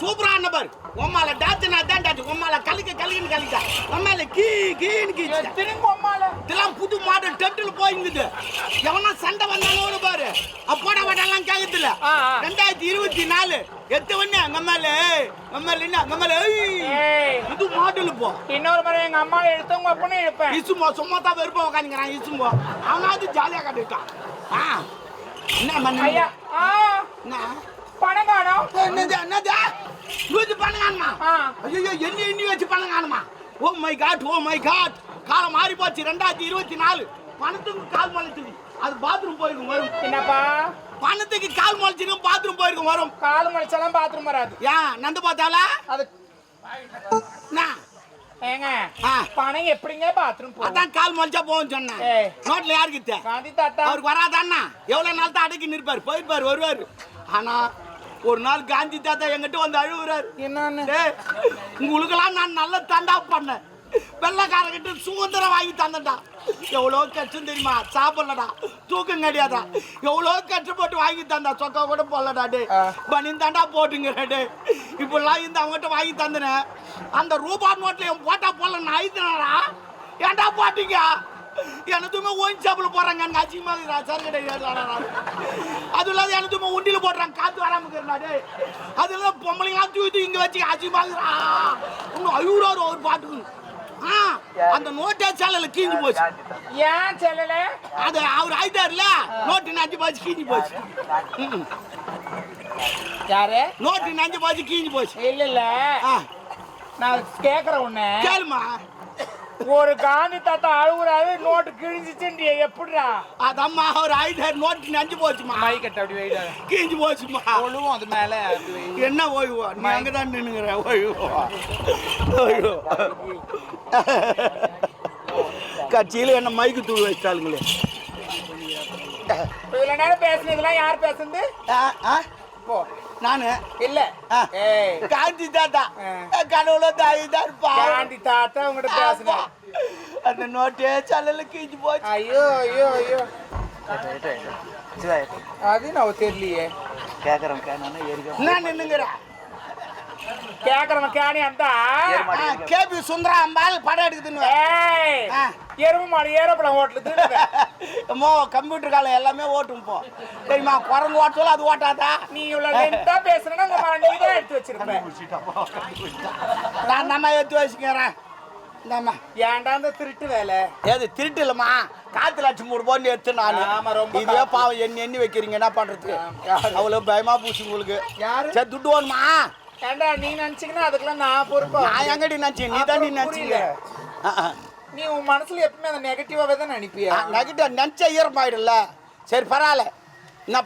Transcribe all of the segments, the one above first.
சூப்பரா ஆன பாரு. உம்மால டாத்து நான் தான் டாத்து உம்மால கலிக்க கலிக்கன்னு கலிக்கா உம்மால கீ கீன்னு கீ திரும்ப உம்மால. இதெல்லாம் புது மாடல் டெப்டில் போயிருக்குது எவனா சண்டை வந்தானு பாரு. அப்போட வடெல்லாம் கேக்குதுல ரெண்டாயிரத்தி இருபத்தி நாலு. எத்து ஒண்ணு நம்மால நம்மால என்ன? நம்மால புது மாடல் போ. இன்னொரு முறை எங்க அம்மா எடுத்தவங்க அப்படின்னு எடுப்பேன். இசும்போ சும்மா தான் வெறுப்ப உட்காந்துக்கிறான் இசும்போ. அவனாவது ஜாலியா கட்டுட்டான் ஆ. என்ன பண்ண ஐயா ஆ. என்ன? பணம் காணோம் என்னது என்னது? நூத்தி பண்ணுங்க ஆ. ஐயோ எண்ணி எண்ணி வச்சு பண்ணுங்க oh my God oh my God காலம் மாறி போச்சு ரெண்டாயிரத்தி இருபத்தி நாலு பணத்துக்கு கால் முளைச்சிருக்கு அது பாத்ரூம் போயிருக்கும் வரும். என்னப்பா? பணத்துக்கு கால் முளைச்சிருக்கும் பாத்ரூம் போயிருக்கும் வரும். கால் மடிச்சாலும் பாத்ரூம் வராது. ஏன் நந்து பார்த்தாலா அது ஏங்க. பணம் எப்படிங்க பாத்ரூம் போகும்? அதான் கால் முளைச்சா போகும் சொன்னேன். நோட்ல யாருக்கு? காந்தி தாத்தா. அவருக்கு வராதான்னா எவ்வளவு நாள் தான் அடக்கி நிற்பார்? போயிருப்பார் வருவார். ஆனா ஒரு நாள் காந்தி தாத்தா எங்கிட்ட வந்து அழுகுறாரு. என்னன்னு? உங்களுக்கெல்லாம் நான் நல்ல தண்டா பண்ணேன். வெள்ளக்காரங்கிட்ட சுதந்திரம் வாங்கி தந்தேன்டா. எவ்வளோ கஷ்டம் தெரியுமா? சாப்பிடலடா. தூக்கம் கிடையாதா? எவ்வளோ கஷ்டப்பட்டு வாங்கி தந்தா? சொக்கா கூட போடலடா டே பனி தாண்டா போட்டுங்கிற டே இப்படிலாம் இந்த அவங்ககிட்ட வாங்கி தந்தனேன் அந்த ரூபா நோட்டில் என் போட்டா போடல நான் ஐத்தினடா ஏன்டா போட்டீங்க? எனதுமே ஓயின் சாப்பிட போறாங்க எனக்கு அசிங்கமா இருக்குடா சார் கிடையாது அது இல்லாத எனதுமே உண்டியில போடுறாங்க காத்து வராம இருக்கிறா டேய் அது இல்லாத பொம்பளைங்களாம் தூக்கி தூக்கி இங்க வச்சு அசிங்கமா இருக்குடா இன்னும் அழுகுறாரு ஒரு பாட்டுக்கு. ஆ அந்த நோட்டே சேலையில கீஞ்சு போச்சு. ஏன் செல்லல அது அவர் ஆயிட்டாருல நோட்டு நஞ்சு போச்சு கீஞ்சு போச்சு. யாரு? நோட்டு நஞ்சு போச்சு கீஞ்சு போச்சு. இல்ல இல்ல. நான் கேக்குறேன் உன்ன. கேளுமா. ஒரு காந்தி தாத்தா அழுகுறாரு நோட்டு கிழிஞ்சிச்சுன்றிய எப்படிடா? அதம்மா அவர் ஆயிட்டாரு நோட்டு நஞ்சு போச்சுமா? மை கட்ட அப்படி வைடா கீஞ்சு போச்சுமா? ஒழுவும் அது மேல. என்ன ஓய்வோ? நீ அங்கதான் நின்னுங்கிற ஓய்வோ? ஓய்வோ? கட்சியில என்ன மைக்கு தூள் வச்சிட்டாளுங்களே இவ்வளவு நேரம் பேசுனதெல்லாம் யார் பேசுனது? ஆ, ஆ, போ. நானு? இல்ல. ஆ. ஏய். காந்தி தாத்தா. கடவுள தாய் தான் காந்தி தாத்தா உங்ககிட்ட பேசுனேன் அந்த நோட்டே சல்லல கீஞ்சு போச்சு. ஐயோ ஐயோ ஐயோ. அது நான் தெரியலையே. என்ன நின்னுங்கிற கேக்குறவன் கேணி அந்த. கேபி சுந்தரா அம்பாள் படம் எடுக்குதுன்னு. எருமை மாடு ஏரோப்ளேன் ஓட்டலுது அம்மோ கம்ப்யூட்டர் காலம் எல்லாமே ஓட்டும் போ. தெரியுமா குரங்கு ஓட்டல அது ஓட்டாதா? நீ இவ்வளவு லென்த்தா பேசுனா நீ தான் எடுத்து வச்சிருப்ப. நான் நம்ம எடுத்து வச்சுக்கிறேன். இந்தாம்மா. ஏன்டா இந்த திருட்டு வேலை? ஏது திருட்டு இல்லம்மா. காத்துல அடிச்சு மூணு போன்னு எடுத்து நானு. ஆமா, ரொம்ப இதே. பாவம் எண்ணி எண்ணி வைக்கிறீங்க என்ன பண்றது? யாரு? அவ்வளவு பயமா பூசி உங்களுக்கு. யாரு? சரி துட்டு வேணுமா ஏண்டா நீ நினைச்சீங்கன்னா அதுக்கெல்லாம் நான் பொறுப்பா? நான் எங்கடி நினைச்சேன்? நீ தான் நீ நினைச்சீங்க நீ உன் மனசுல எப்பவுமே அந்த நெகட்டிவாவே தான் நினைப்பியா? நகிட்ட நினைச்ச ஈரமாயிடும்ல. சரி பரவாயில்ல. என்ன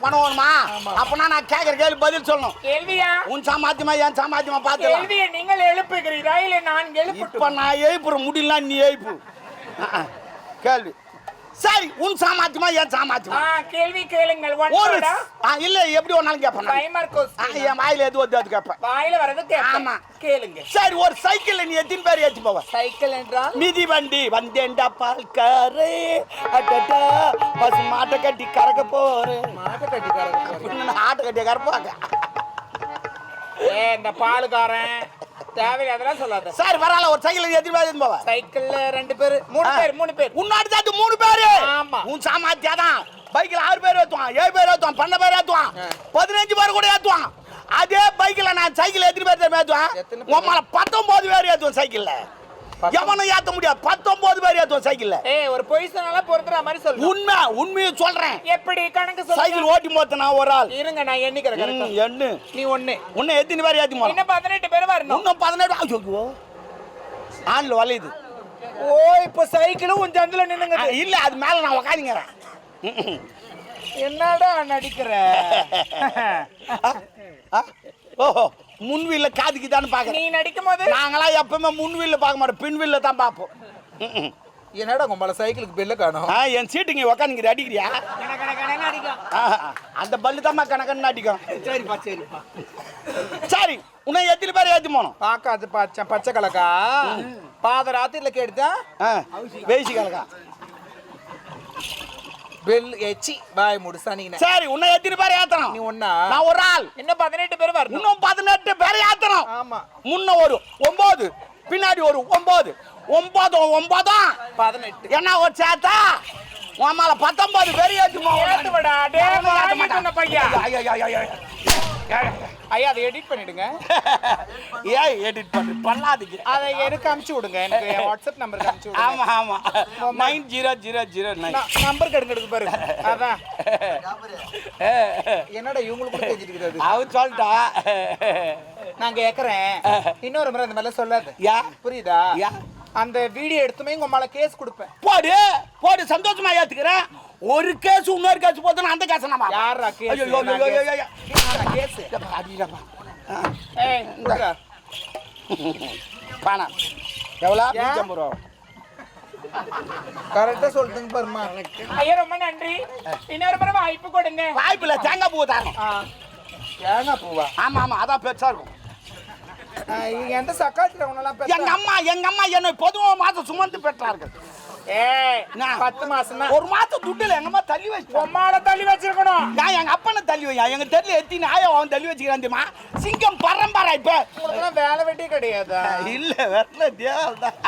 ஆமா. அப்பனா நான் கேட்கற கேள்வி பதில் சொல்லணும். கேள்வியா? உன் சாமாத்தியமா என் சாமாத்தியமா பார்த்துக்கலாம். கேள்வியை நீங்கள் எழுப்புகிறீரா? இல்ல நான் எழுப்பு இப்ப நான் எழுப்புற முடியல நீ எழுப்பு. கேள்வி. சரி உன் சாமாத்தியமா என் சாமாத்தியமா? கேள்வி கேளுங்கள். ஒரு இல்ல எப்படி ஒன்னாலும் கேட்பேன் என் வாயில எது வந்து அது கேட்பேன் வாயில வரது ஆமா. கேளுங்க சரி ஒரு சைக்கிள்ல நீ எத்தனை பேர் ஏத்தி போவ? சைக்கிள் என்றால்? மிதி வண்டி வந்தேன்டா பால்காரே. அடடா பசு மாட்டை கட்டி கறக்க போறேன் மாட்டு கட்டிக்காரங்க அப்படின்னு ஆட்டை கட்டி கறப்பாங்க. ஏ இந்த பாலுக்காரன். தேவையில்லை அதெல்லாம் சொல்லாத சரி பரவாயில்ல ஒரு சைக்கிள் எத்தனை பேர் போவ சைக்கிள்ல ரெண்டு பேரு மூணு. பேர் மூணு பேர் உன்னாடி தான் மூணு பேரு ஆமா. உன் சாமாத்தியா தான் பைக்ல ஆறு பேர் ஏத்துவான் ஏழு பேர் ஏத்துவான் பன்னெண்டு பேர் ஏத்துவான் ஆ. பதினஞ்சு பேர் கூட ஏத்துவான் அதே பைக்ல நான் சைக்கிள் எத்தனை பேர் பேர்? உன் மேல பத்தொன்பது பேர் ஏத்துவான் சைக்கிள்ல எவனும் ஏத்த முடியாது. பத்தொன்பது பேர் ஏத்துவான் சைக்கிள்ல. ஏய் ஒரு பொய் சொன்னாலும் பொறுத்துற மாதிரி சொல்லு உண்மை உண்மையை சொல்றேன். எப்படி கணக்கு சொல்லு சைக்கிள் ஓட்டி போத்த நான் ஒரு ஆள். இருங்க நான் எண்ணிக்கிறேன் எண்ணு. நீ ஒண்ணு. உன்னை எத்தனை பேர் ஏத்தி இன்னும் பதினெட்டு பேர் வரணும். இன்னும் பதினேழு ஐயோ ஆண்ல வளையுது ஓ இப்போ சைக்கிளும் உன் சந்தில ஆ, நின்னுங்க இல்ல அது மேல நான் உக்காந்துங்கிறேன். என்னடா நடிக்கிற? ஓஹோ. முன்வீல்ல காதுக்கு தானே நீ பாக்குறேன் நடிக்கும் போது நாங்களாம் எப்பவுமே முன்வீல்ல பார்க்க மாட்டோம் பின்வீல்ல தான் பார்ப்போம். என்னடா உங்கள சைக்கிளுக்கு பெல்ல காணும்? ஆ, என் சீட்டுங்க உக்காந்துங்கிற அடிக்கிறியா? அந்த பல்லு தான் கணக்கன்னு அடிக்கும். சரிப்பா சரிப்பா. சரி உன்னை எத்தனை பேர் ஏத்தி போனோம். பாக்காது பச்சை பச்சை கலக்கா? பாத ராத்திரில கேடுதா ஆ, வேசி கலக்கா. பெல் எச்சி பாய் முடிசா நீ சரி உன்னை எத்தனை பேர் ஏத்தணும். நீ ஒண்ணா? நான் ஒரு ஆள். இன்னும் பதினெட்டு பேர் வரணும்? இன்னும் பதினெட்டு பேர் ஏத்தணும். ஆமா. முன்ன ஒரு ஒன்பது பின்னாடி ஒரு ஒன்பது ஒன்பதும் ஒன்பதும் பதினெட்டு. என்ன ஒரு சேத்தா? உன் மேல பத்தொன்பது பேர் ஏத்தி ஏத்துவடா, டேய், வாங்கி சொன்ன பையா. ஐயா அதை எடிட் பண்ணிடுங்க. ஏன் எடிட் பண்ணு பண்ணாதீங்க. அதை எனக்கு அனுப்பிச்சு விடுங்க. எனக்கு என் வாட்ஸ்அப் நம்பருக்கு அனுப்பிச்சு விடுங்க. ஆமா ஆமா. Nine zero zero zero nine. Number கெடுக்கிறது பாரு. அதான். என்னடா இவங்களுக்கு கூட அது? அவன் சொல்லிட்டா. நான் கேக்குறேன். இன்னொரு முறை அந்த மாதிரிலாம் சொல்லாத. யா? புரியுதா? யா? அந்த வீடியோ எடுத்துமே உங்க மேல கேஸ் கொடுப்பேன். போடு போடு சந்தோஷமா ஏத்துக்கிறேன். ஒரு கேஸ் இன்னொரு கேஸ் போதுனா அந்த கேஸ் நம்ம யாரா கேஸ்? ஐயோ ஐயோ ஐயோ ஐயோ கேஸ்? அடிடப்பா ஏய் குடுறா. பணம் எவ்வளோ? நூற்றம்பது ரூபா. கரெக்டா சொல்லுங்க பாருமா ஐயா ரொம்ப நன்றி. இன்னொரு முறை வாய்ப்பு கொடுங்க. வாய்ப்பில்ல தேங்காய் பூ தரணும் ஆ. தேங்காய் பூவா? ஆமா ஆமா அதான் பெருசா இருக்கும். எந்த சக்காத்துல உன்னெல்லாம் எங்க அம்மா எங்க அம்மா என்னை பொதுவா மாசம் சுமந்து பெற்றார்கள்? பத்து மாசம் ஒரு மாசம் துட்டுல எங்க அம்மா தள்ளி வச்சு உம்மால தள்ளி வச்சிருக்கணும். நான் எங்க அப்பனை தள்ளி வையா? எங்க தெருல எத்தி நாய அவன் தள்ளி வச்சுக்கிறான் தெரியுமா? சிங்கம் பரம்பரை இப்ப. உங்களுக்குலாம் வேலை வெட்டி கிடையாதா? இல்ல வரல தேவதான்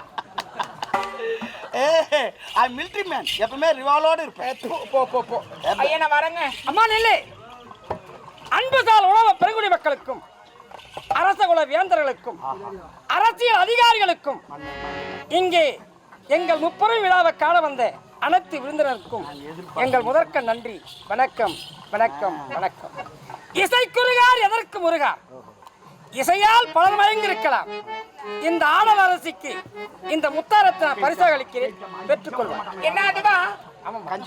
ஏ ஐ மிலிட்ரி மேன். எப்பவுமே ரிவாலோட இருப்பேன். போ, போ போ. ஐயா நான் வரேங்க. அம்மா நெல்லு. அன்புசால் உணவு பெருங்குடி மக்களுக்கும். அரசகுல வேந்தர்களுக்கும் அரசியல் அதிகாரிகளுக்கும் இங்கே எங்கள் முப்பெரும் விழாவை காண வந்த அனைத்து விருந்தினருக்கும் எங்கள் முதற்க நன்றி. வணக்கம் வணக்கம் வணக்கம். இசைக்குறுகார் எதற்கு முருகார் இசையால் பலர் மயங்கிருக்கலாம் இந்த ஆடல் அரசிக்கு இந்த முத்தாரத்தை நான் பரிசாக அளிக்கிறேன். பெற்றுக்கொள்வேன் என்ன அதுதான்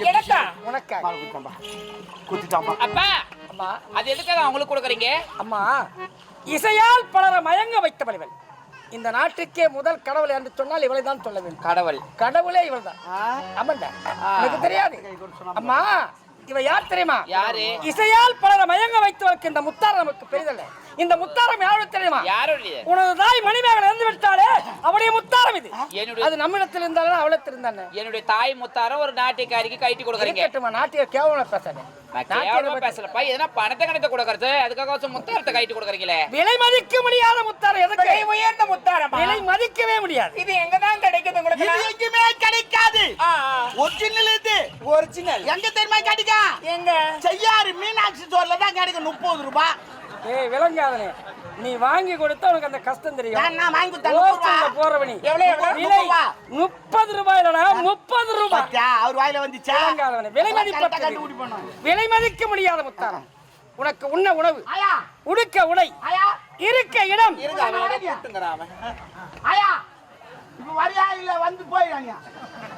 எனக்கா? குத்திட்டாமா அப்பா அம்மா. அது எதுக்காக அவங்களுக்கு கொடுக்குறீங்க? அம்மா இசையால் பலரை மயங்க வைத்தவள் இவள். இந்த நாட்டுக்கே முதல் கடவுள் என்று சொன்னால் இவளை தான் சொல்ல வேண்டும். கடவுள். கடவுளே இவள் தான் ஆமாண்டா. எனக்கு தெரியாது? அம்மா இவ யார் தெரியுமா? யாரு? இசையால் பலரை மயங்க வைத்தவளுக்கு இந்த முத்தாரம் நமக்கு பெரிதல்ல. இந்த முத்தாரம் யாரும் தெரியுமா? உனது தாய் மணிமேகலை இருந்து விட்டாலே அவளுடைய முத்தாரம் இது. அது நம்மிடத்தில் இருந்தாலும் அவளத்தில் இருந்தானே என்னுடைய தாய் முத்தாரம் ஒரு நாட்டியக்காரிக்கு கைட்டி கொடுக்குறீங்க. இருக்கட்டுமா நாட்டிய கேவலம் பேசாதே. பேசலப்பா. எதனா பணத்தை கணத்தை கொடுக்கறது? அதுக்காக கொஞ்சம் முத்தாரத்தை கைட்டி கொடுக்குறீங்களே? விலை மதிக்க முடியாத முத்தாரம் எதுக்கு? விலை உயர்ந்த முத்தாரமா? விலை மதிக்கவே முடியாது. இது எங்க தான் கிடைக்குது உங்களுக்கு? இது எங்கேயுமே கிடைக்காது. ஒரிஜினல் இது. ஒரிஜினல் எங்க தெரியுமா கிடைக்கும்? எங்க? செய்யாறு மீனாட்சி ஸ்டோர்ல தான் கிடைக்கும். முப்பது ரூபாய். ஏய் விளங்காதனே. நீ வாங்கி கொடுத்தா உனக்கு அந்த கஷ்டம் தெரியும். நான் வாங்கி கொடுத்தேன், போறவனி? விலை முப்பது ரூபா. முப்பது ரூபாயிலடா முப்பது ரூபாய். அவர் வாயில வந்துச்சா? விளங்காதவனே. விலை பண்ணோம். விலை மதிக்க முடியாத முத்தாரம். உனக்கு உண்ண உணவு. ஆயா. உடுக்க உடை. ஆயா. இருக்க இடம். கூப்பிட்டுங்கடா அவன். இப்ப வரியா இல்ல வந்து போயிடாங்க.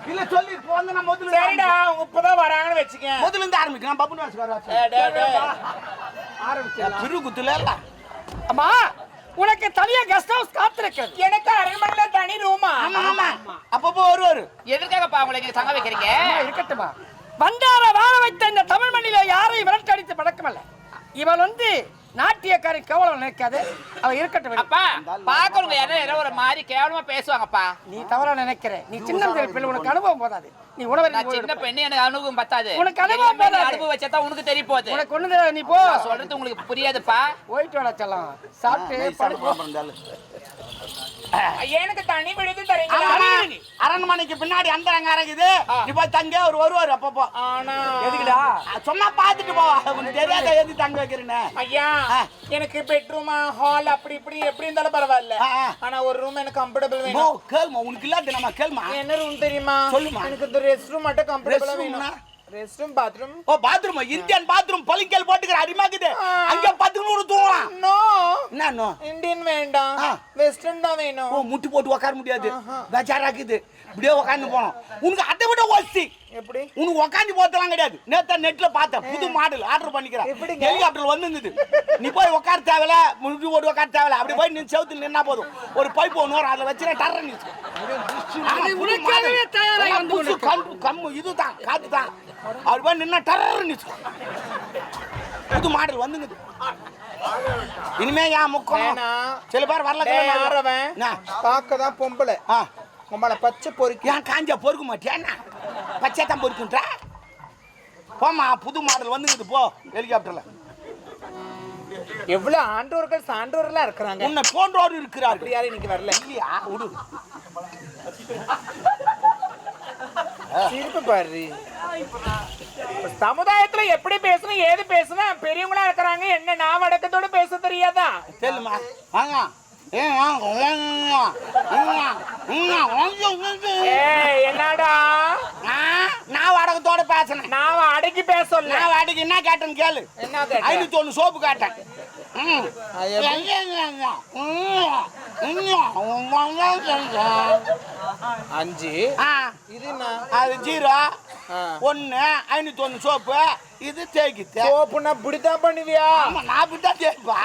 இல்ல சொல்லி இப்ப வந்து நான் முதல்ல சரிடா இப்பதான் வராங்கன்னு வச்சுக்க முதல்ல இருந்து ஆரம்பிக்கலாம் பப்புனு ஆரம்பிச்சு திரு குத்துல இல்ல. அம்மா உனக்கு தனியா கெஸ்ட் ஹவுஸ் காத்திருக்கிறது. எனக்கு அரண்மனையில தனி ரூமா ஆமா ஆமா. அப்பப்போ வருவாரு எதற்காகப்பா உங்களை இங்க தங்க வைக்கிறீங்க? இருக்கட்டுமா வந்தார வாழ வைத்த இந்த தமிழ் மண்ணில யாரையும் விரட்டடித்து பழக்கமல்ல. இவள் வந்து நாட்டியக்காரி கவலம் நினைக்காது. அவ இருக்கட்டும். அப்பா பாக்குறவங்க யாரும் ஏதோ ஒரு மாதிரி கேவலமா பேசுவாங்கப்பா. நீ தவறா நினைக்கிற நீ சின்ன பிள்ளை உனக்கு அனுபவம் போதாது. நீ உணவை சின்ன பெண்ணு எனக்கு அனுபவம் பத்தாது. உனக்கு அனுபவம் போதாது. அனுபவம் வச்சா உனக்கு தெரிய போகுது. உனக்கு ஒண்ணு தெரியாது, நீ போ. சொல்றது உங்களுக்கு புரியாதுப்பா. போயிட்டு வாடா செல்லம் சாப்பிட்டு எனக்கு தனி விடுதி தரீங்களா? ஆமா, அரண்மனைக்கு பின்னாடி அந்த அங்க இருக்குது நீ போய் தங்க அவர் வருவாரு அப்பப்போ. ஆனா. சும்மா பாத்துட்டு போ. உனக்கு தெரியாத எது தங்க வைக்கிறேன்னு? ஐயா. எனக்கு பெட்ரூமா ஹால் அப்படி இப்படி எப்படி இருந்தாலும் பரவாயில்ல. ஆனா ஒரு ரூம் எனக்கு கம்ஃபர்டபுள் வேணும். கேள்மா உனக்கு இல்லாத நம்ம கேள்மா என்ன ரூம் தெரியுமா? சொல்லுமா. எனக்கு இந்த ரெஸ்ட் ரூம் மட்டும் கம்ஃபர்டபுளா வேணும்? Rest room bathroom oh bathroom Indian bathroom பளிங்கல் போட்டுக்கிற அடிமாக்குது அங்க பத்து நூறு தூங்கலாம் நோ என்ன நோ? இந்தியன் வேண்டாம். வெஸ்டர்ன் தான் வேணும். ஓ முட்டி போட்டு உட்கார முடியாது. பேச்சாராக்குது இப்படியே உட்காந்து போனோம். உனக்கு அதை விட ஒஸ்தி எப்படி? உனக்கு உட்காந்து போத்தலாம் கிடையாது. நேத்தா நெட்ல பார்த்தேன். புது மாடல் ஆர்டர் பண்ணிக்கிறேன்? ஹெலிகாப்டர் வந்துருந்தது. நீ போய் உட்கார தேவையில்ல. முட்டி போட்டு உட்கார தேவையில்ல. அப்படி போய் நின்று செவுத்துல நின்னா போதும். ஒரு பைப் ஒன்று வரும். அதில் வச்சுனா டர்ற நிச்சு. கம்மு இதுதான் காத்து தான் அவர் போய் நின்னா டர்ற நிச்சு புது மாடல் வந்துங்குது இனிமே ஏன் முக்கம். சில பேர் வரல? பார்க்க தான் பொம்பளை. உங்களை பச்சை பொறுக்கி ஏன் காஞ்சா பொறுக்க மாட்டியா என்ன? பச்சை தான் பொறுக்குன்றா? போம்மா புது மாடல் வந்துங்குது போ ஹெலிகாப்டர்ல எவ்வளவு ஆண்டோர்கள் சான்றோர்களா இருக்கிறாங்க? உன்னை போன்றோர் இருக்கிறார்கள். யாரும் இன்னைக்கு வரல. இல்லையா? விடு சிரிப்பு பாரு. சமுதாயத்துல எப்படி பேசணும் ஏது பேசணும்? பெரியவங்களா இருக்கிறாங்க. என்ன நான் அடக்கத்தோட பேச தெரியாதா? தெரியுமா வாங்க. ஏன் வாங்க. என்னடா? நான் வடகத்தோட பேசினேன். நான் அடக்கி பேச சொல்ல நான் வாடகை என்ன கேட்டேன்னு கேளு? ஐநூத்தி ஒண்ணு சோப்பு கேட்டேன். அஞ்சு. இது அது ஜீரோ. ஒன்னு ஐநூத்தி ஒண்ணு சோப்பு. இது தேய்க்கு சோப்புனா இப்படித்தான் பண்ணுவியா? நான் அப்படித்தான் தேய்ப்பா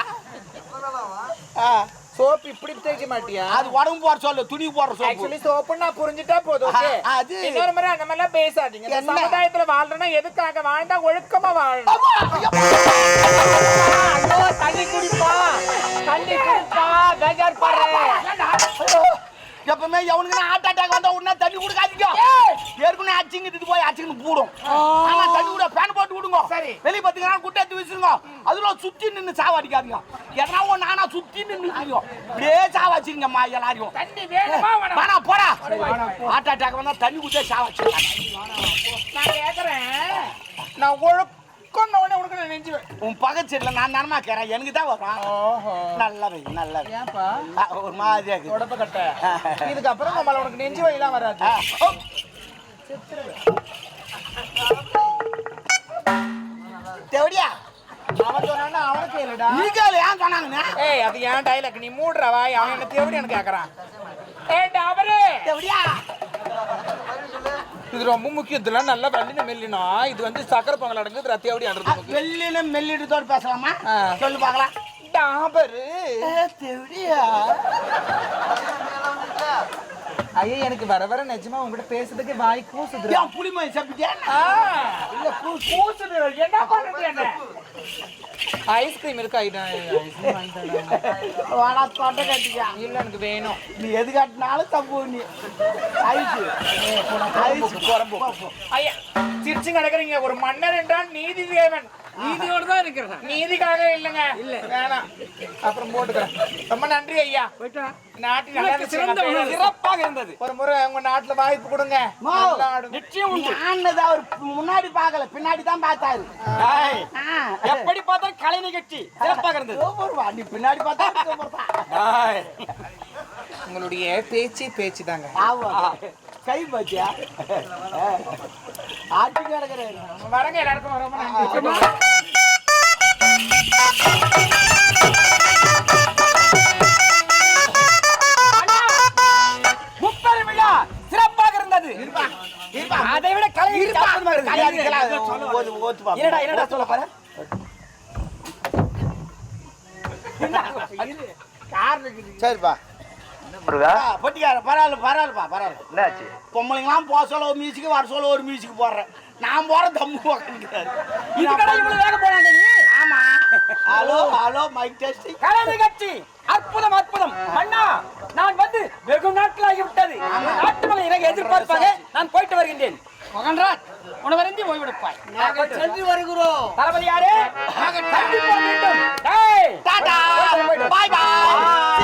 சோப்பு இப்படி தேய்க்க மாட்டியா? அது உடம்பு போற சொல்லு துணி போடுற சோப்பு. ஆக்சுவலி சோப்பு நான் புரிஞ்சுட்டா போதும் அது- இன்னொரு முறை அந்த மாதிரிலாம் பேசாதீங்க. இந்த? சமுதாயத்துல வாழ்றேன்னா எதுக்காக வாழ்ந்தா ஒழுக்கமா வாழணும்? தண்ணி குடிப்பா தண்ணி குடிப்பா பேஜார் பாரு எப்பவுமே எவனுக்கு ஹார்ட் அட்டாக் வந்தா உடனே தண்ணி கொடுக்காதீங்க. ஏற்கனவே அச்சிங்கிட்டு போய் அச்சிங்கன்னு போடும் ஆமா தண்ணி கூட ஃபேன் போட்டு விடுங்க. சரி. வெளிய பாத்தீங்கன்னா குட்டை எடுத்து வீசுங்க அதுல சுத்தி நின்னு சாவடிக்காதீங்க எதனா ஒண்ணு நானா சுத்தி நின்னு இப்படியே சாவாச்சிருங்கம்மா எல்லாரையும். தண்ணி வேணுமா வேணாமா? வேணா போடா. ஹார்ட் அட்டாக் வந்தா தண்ணி குடிச்சா சாவாச்சு நான் கேக்குறேன். நான் உடனே உனக்கு நான் நெஞ்சு உன் பக்கத்துல நான் நன்மா கேறேன்? எனக்கு தான் வரும். நல்லது நல்லது. ஏன்பா? ஒரு மாதிரியா இருக்குது உடம்ப கட்ட. இதுக்கப்புறம் நம்மள உனக்கு நெஞ்சு வலிலாம் வராது. தேவடியா? அவன் சொன்னா அவனுக்கு இல்லடா நீ கேளு ஏன் சொன்னாங்கண்ணே? ஏய் அது ஏன் டைலாக் நீ மூடுற வாய். அவன் என்ன தேவடி எனக்கு கேக்குறான். ஏய் டவரு தேவடியா? இது ரொம்ப முக்கியம். இதெல்லாம் நல்லா வெள்ளின மெல்லினா இது வந்து சக்கரை பொங்கல் அடங்குது ரத்தி அப்படி அடங்குது வெள்ளின மெல்லிடுதோடு பேசலாமா. சொல்லு பார்க்கலாம். டாபரு. தேவடியா ஐயா எனக்கு வர வர நிஜமா உங்ககிட்ட பேசுறதுக்கு வாய் கூசுது ஏன் புளிமை சாப்பிட்டியா இல்ல கூசுது என்ன பண்றது என்ன? ஐஸ்கிரீம் இருக்கா? வாடா தொண்டை கட்டியா இல்ல எனக்கு வேணும். நீ எது காட்டினாலும் தப்பு நீ. ஐசு ஐசு ஐயா சிரிச்சு கிடக்குறீங்க ஒரு மன்னர் என்றால் நீதி தேவன். நீதியோட தான் இருக்கிறேன். நீதிக்காக இல்லைங்க. இல்ல. வேணாம். அப்புறம் போட்டுக்கிறேன். ரொம்ப நன்றி ஐயா. நாட்டில் நல்ல சிறந்த. சிறப்பாக இருந்தது. ஒரு முறை உங்க நாட்டுல வாய்ப்பு கொடுங்க. நிச்சயம் உண்டு. ஆனது அவர் முன்னாடி பார்க்கல பின்னாடி தான் பார்த்தாரு. எப்படி பார்த்தாலும் கலை நிகழ்ச்சி. சிறப்பாக இருந்தது. நீ பின்னாடி பார்த்தா சூப்பர் தான். ஏய், உங்களுடைய பேச்சு பேச்சு தாங்க ஆமா. கை பாத்தியா? ஆட்டி கிடக்குறாரு வரங்க எல்லாருக்கும் ரொம்ப அதை விட கலை. என்னடா என்னடா சொல்ல பாரு சரிப்பா. பொட்டிக்கார பரவாயில்ல பரவாயில்லப்பா பரவாயில்ல. என்னாச்சு? பொம்பளைங்களாம் போக சொல்ல ஒரு மியூசிக் வர சொல்ல ஒரு மியூசிக் போடுறேன். நான் போற தம்மு உக்காந்துக்கிறாரு. இதுக்கடா இவ்வளவு வேக போனாங்க நீ? ஆமா. ஹலோ ஹலோ மைக் டெஸ்டிங் கலை நிகழ்ச்சி அற்புதம் அற்புதம். அண்ணா நான் வந்து வெகு நாட்கள் ஆகிவிட்டது நாட்டு மக்களை எனக்கு எதிர்பார்ப்பாங்க நான் போயிட்டு வருகின்றேன். மகன்ராஜ் உணவருந்தி ஓய்வெடுப்பாய் நாங்கள் சென்று வருகிறோம். தளபதி யாரு? சந்திப்போம் மீண்டும். டேய், டாடா. பாய் பாய்.